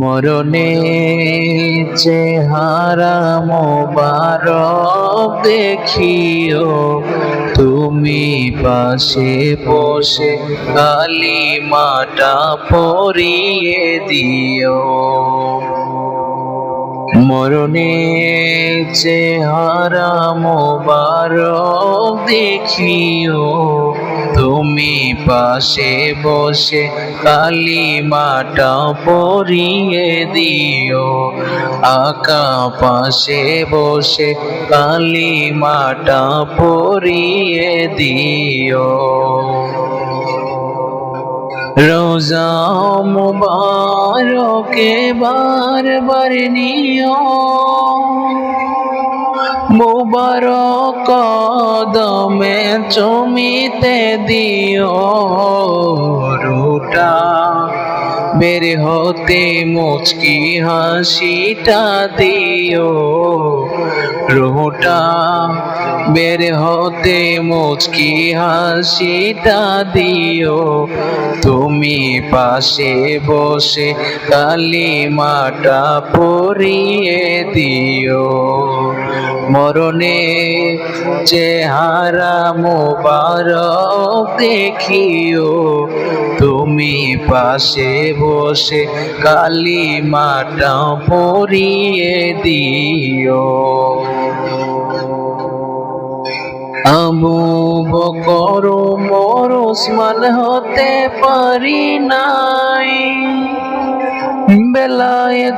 মরণে চেহারা মোবারক দেখিও তুমি পাশে বসে কালিমাটা পরিয়ে দিও। মরণে চেহারা মোবারক দেখিও তুমি পাশে বসে কালিমাটা পরিয়ে দিও। আকা পাশে বসে কালিমাটা পরিয়ে দিও। রোজা মুবারকে বারবার নিও। মুবারক কদমে চমিতে দিও রুটা। বের হতে মুচকি হাসিটা দিও রুটা। বের হতে মুচকি হাসিটা দিও। তুমি পাশে বসে কালিমাটা পরিয়ে দিও। মরণে চেহারা মোবারক দেখিও। তুমি পাশে বসে কালিমাটা পরিয়ে দিও। আবু বকর মোর ওসমান হতে পারি নাই। বেলায়